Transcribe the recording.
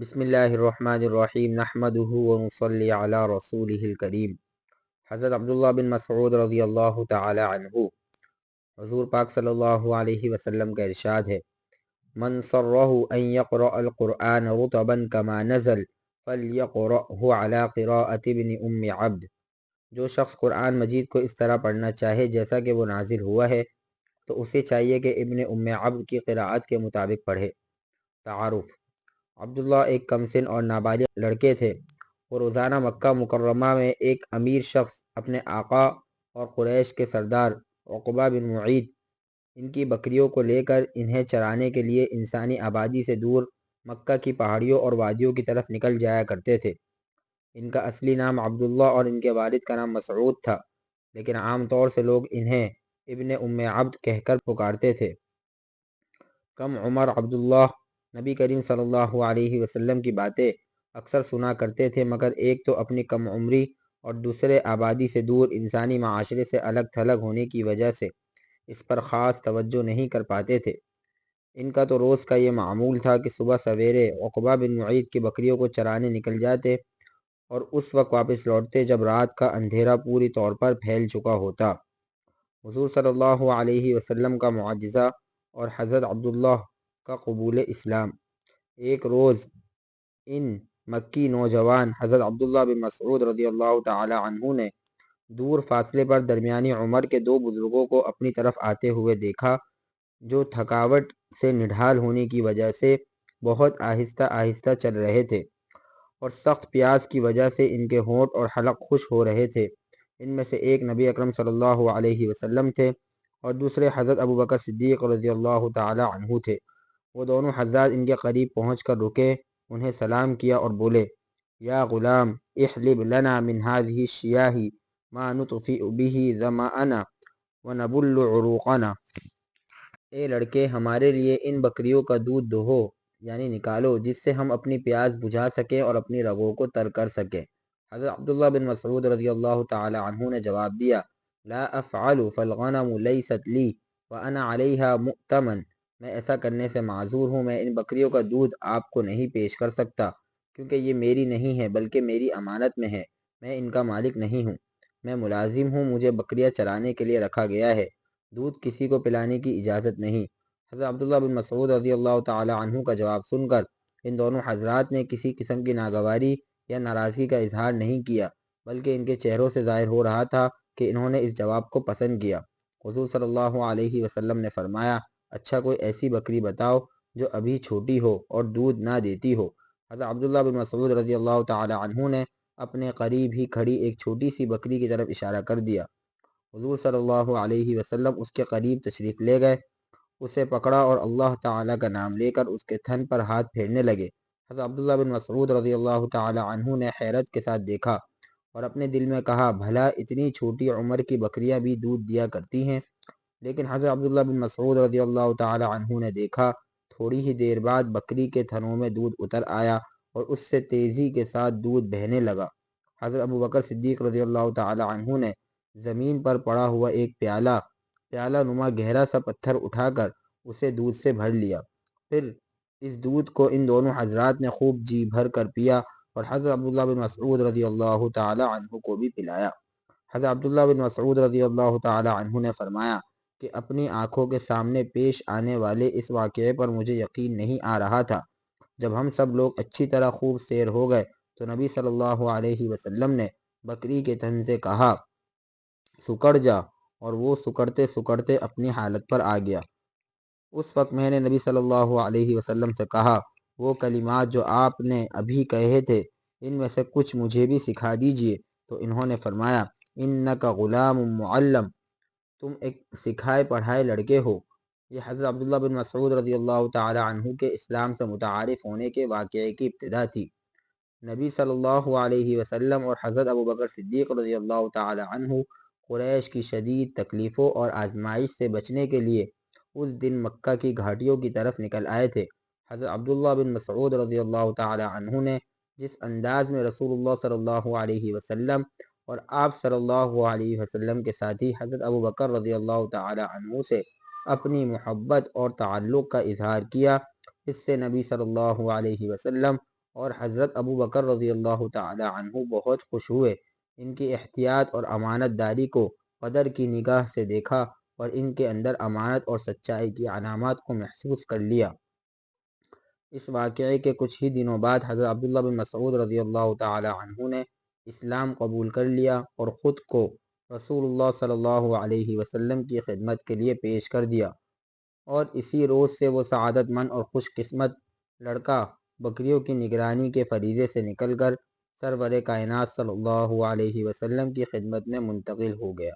بسم اللہ الرحمن الرحیم نحمده ونصلی علی رسوله الکریم۔ حضرت عبداللہ بن مسعود رضی اللہ تعالی عنہ، حضور پاک صلی اللہ علیہ وسلم کا ارشاد ہے، من سرہ ان یقرأ القرآن رطبا کما نزل فلیقرأه علی قراءة ابن ام عبد۔ جو شخص قرآن مجید کو اس طرح پڑھنا چاہے جیسا کہ وہ نازل ہوا ہے، تو اسے چاہیے کہ ابن ام عبد کی قراءت کے مطابق پڑھے۔ تعارف عبداللہ ایک کمسن اور نابالغ لڑکے تھے۔ وہ روزانہ مکہ مکرمہ میں ایک امیر شخص اپنے آقا اور قریش کے سردار عقبہ بن معید، ان کی بکریوں کو لے کر انہیں چرانے کے لیے انسانی آبادی سے دور مکہ کی پہاڑیوں اور وادیوں کی طرف نکل جایا کرتے تھے۔ ان کا اصلی نام عبداللہ اور ان کے والد کا نام مسعود تھا، لیکن عام طور سے لوگ انہیں ابن ام عبد کہہ کر پکارتے تھے۔ کم عمر عبداللہ نبی کریم صلی اللہ علیہ وسلم کی باتیں اکثر سنا کرتے تھے، مگر ایک تو اپنی کم عمری اور دوسرے آبادی سے دور انسانی معاشرے سے الگ تھلگ ہونے کی وجہ سے اس پر خاص توجہ نہیں کر پاتے تھے۔ ان کا تو روز کا یہ معمول تھا کہ صبح سویرے عقبہ بن معید کی بکریوں کو چرانے نکل جاتے اور اس وقت واپس لوٹتے جب رات کا اندھیرا پوری طور پر پھیل چکا ہوتا۔ حضور صلی اللہ علیہ وسلم کا معجزہ اور حضرت عبداللہ کا قبول اسلام۔ ایک روز ان مکی نوجوان حضرت عبداللہ بن مسعود رضی اللہ تعالی عنہ نے دور فاصلے پر درمیانی عمر کے دو بزرگوں کو اپنی طرف آتے ہوئے دیکھا، جو تھکاوٹ سے نڈھال ہونے کی وجہ سے بہت آہستہ آہستہ چل رہے تھے اور سخت پیاس کی وجہ سے ان کے ہونٹ اور حلق خوش ہو رہے تھے۔ ان میں سے ایک نبی اکرم صلی اللہ علیہ وسلم تھے اور دوسرے حضرت ابو بکر صدیق رضی اللہ تعالی عنہ تھے۔ وہ دونوں حضرات ان کے قریب پہنچ کر رکے، انہیں سلام کیا اور بولے، یا غلام، احلب لنا من هذه الشیاہ ما نطفئ به ظمأنا ونبل عروقنا. اے لڑکے، ہمارے لیے ان بکریوں کا دودھ دہو یعنی نکالو، جس سے ہم اپنی پیاس بجھا سکیں اور اپنی رگوں کو تر کر سکیں۔ حضرت عبداللہ بن مسعود رضی اللہ تعالی عنہ نے جواب دیا، لا افعل، فالغنم لیست لی وانا علیہا مؤتمن. میں ایسا کرنے سے معذور ہوں، میں ان بکریوں کا دودھ آپ کو نہیں پیش کر سکتا، کیونکہ یہ میری نہیں ہے، بلکہ میری امانت میں ہے۔ میں ان کا مالک نہیں ہوں۔ میں ملازم ہوں، مجھے بکریاں چرانے کے لیے رکھا گیا ہے۔ دودھ کسی کو پلانے کی اجازت نہیں۔ حضرت عبداللہ بن مسعود رضی اللہ تعالی عنہ کا جواب سن کر ان دونوں حضرات نے کسی قسم کی ناگواری یا ناراضگی کا اظہار نہیں کیا، بلکہ ان کے چہروں سے ظاہر ہو رہا تھا کہ انہوں نے اس جواب کو پسند کیا۔ حضور صلی اللہ علیہ وسلم نے فرمایا اچھا کوئی ایسی بکری بتاؤ جو ابھی چھوٹی ہو اور دودھ نہ دیتی ہو۔ حضرت عبداللہ بن مسعود رضی اللہ تعالی عنہ نے اپنے قریب ہی کھڑی ایک چھوٹی سی بکری کی طرف اشارہ کر دیا۔ حضور صلی اللہ علیہ وسلم اس کے قریب تشریف لے گئے۔ اسے پکڑا اور اللہ تعالی کا نام لے کر اس کے تھن پر ہاتھ پھیرنے لگے۔ حضرت عبداللہ بن مسعود رضی اللہ تعالی عنہ نے حیرت کے ساتھ دیکھا اور اپنے دل میں کہا، بھلا اتنی چھوٹی عمر کی بکریاں بھی دودھ دیا کرتی ہیں؟ لیکن حضرت عبداللہ بن مسعود رضی اللہ تعالی عنہ نے دیکھا، تھوڑی ہی دیر بعد بکری کے تھنوں میں دودھ اتر آیا اور اس سے تیزی کے ساتھ دودھ بہنے لگا۔ حضرت ابو بکر صدیق رضی اللہ تعالی عنہ نے زمین پر پڑا ہوا ایک پیالہ پیالہ نما گہرا سا پتھر اٹھا کر اسے دودھ سے بھر لیا۔ پھر اس دودھ کو ان دونوں حضرات نے خوب جی بھر کر پیا اور حضرت عبداللہ بن مسعود رضی اللہ تعالی عنہ کو بھی پلایا۔ حضرت عبداللہ بن مسعود رضی اللہ تعالی عنہ نے فرمایا کہ اپنی آنکھوں کے سامنے پیش آنے والے اس واقعے پر مجھے یقین نہیں آ رہا تھا۔ جب ہم سب لوگ اچھی طرح خوب سیر ہو گئے تو نبی صلی اللہ علیہ وسلم نے بکری کے تن سے کہا، سکڑ جا اور وہ سکڑتے سکڑتے اپنی حالت پر آ گیا۔ اس وقت میں نے نبی صلی اللہ علیہ وسلم سے کہا، وہ کلمات جو آپ نے ابھی کہے تھے، ان میں سے کچھ مجھے بھی سکھا دیجیے۔ تو انہوں نے فرمایا، انکا غلام معلم تم ایک سکھائے پڑھائے لڑکے ہو۔ یہ حضرت عبداللہ بن مسعود رضی اللہ تعالی عنہ کے اسلام سے متعارف ہونے کے واقعے کی ابتدا تھی۔ نبی صلی اللہ علیہ وسلم اور حضرت ابو بکر صدیق رضی اللہ تعالی عنہ قریش کی شدید تکلیفوں اور آزمائش سے بچنے کے لیے اس دن مکہ کی گھاٹیوں کی طرف نکل آئے تھے۔ حضرت عبداللہ بن مسعود رضی اللہ تعالی عنہ نے جس انداز میں رسول اللہ صلی اللہ علیہ وسلم اور آپ صلی اللہ علیہ وسلم کے ساتھی حضرت ابو بکر رضی اللہ تعالی عنہ سے اپنی محبت اور تعلق کا اظہار کیا۔ اس سے نبی صلی اللہ علیہ وسلم اور حضرت ابو بکر رضی اللہ تعالی عنہ بہت خوش ہوئے۔ ان کی احتیاط اور امانت داری کو قدر کی نگاہ سے دیکھا اور ان کے اندر امانت اور سچائی کی علامات کو محسوس کر لیا۔ اس واقعے کے کچھ ہی دنوں بعد حضرت عبداللہ بن مسعود رضی اللہ تعالی عنہ نے اسلام قبول کر لیا اور خود کو رسول اللہ صلی اللہ علیہ وسلم کی خدمت کے لیے پیش کر دیا۔ اور اسی روز سے وہ سعادت مند اور خوش قسمت لڑکا بکریوں کی نگرانی کے فریضے سے نکل کر سرور کائنات صلی اللہ علیہ وسلم کی خدمت میں منتقل ہو گیا۔